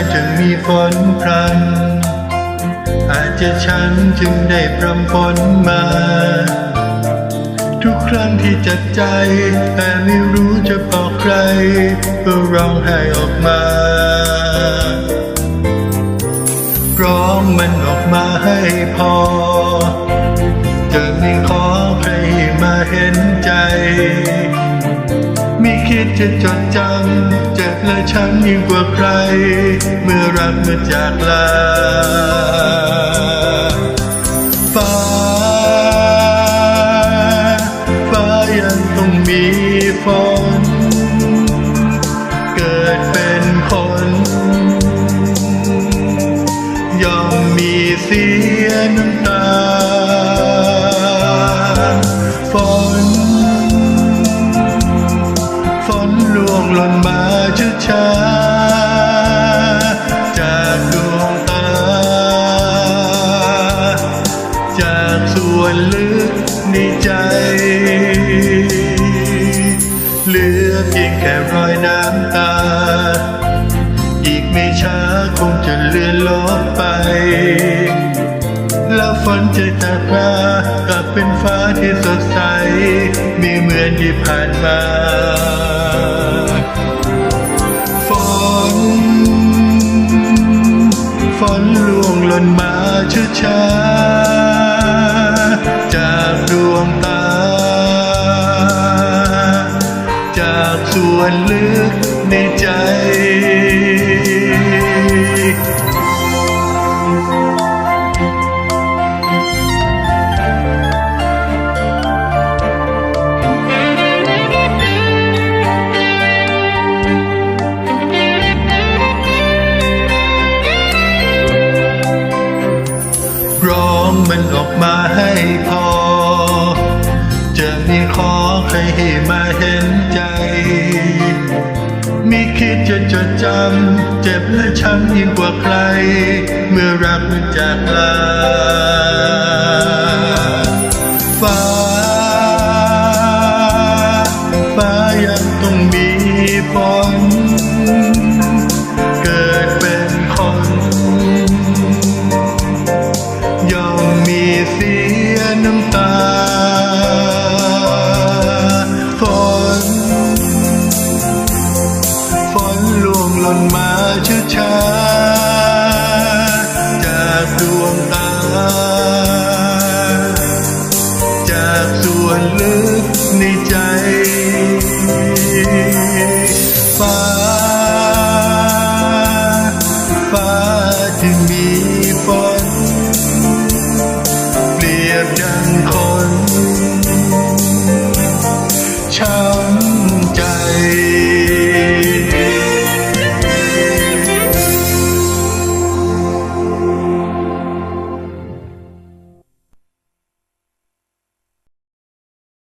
นจะมีฝนพรัน อาจจะฉันจึงได้พรำฝนมา ทุกครั้งที่จัดใจ แต่ไม่รู้จะบอกใครก็ร้องไห้ออกมา ร้องมันออกมาให้พอ จะไม่ขอใครมาเห็นใจ คิดจะจดจำเจ็บและช้ำยิ่งกว่าใคร เมื่อรักมาจากลาฟ้าฟ้ายังต้องมีฝนเกิดเป็นคนย่อมมีเสียน้ำ หล่นมาช้าๆจากดวงตา จากส่วนลึกในใจ เหลือเพียงแค่รอยน้ำตา อีกไม่ช้าคงจะเลือนลบไป แล้วฝนจะตัดมากลับเป็นฟ้าที่สดใส ไม่เหมือนที่ผ่านมา นฝนล่วงหล่นมาช้าๆจากดวงตา จากส่วนลึกในใจ จะจดจำเจ็บและช้ำยิ่งกว่าใคร เมื่อรักมันจากลาฟ้าฟ้ายังต้องมีฝนเกิดเป็นคน ย่อมมีสี ล่นมาช้าช้าจากดวงตา จากส่วนลึกในใจฟ้าฟ้าที่มีฝนเปรียบดังคนช้ำ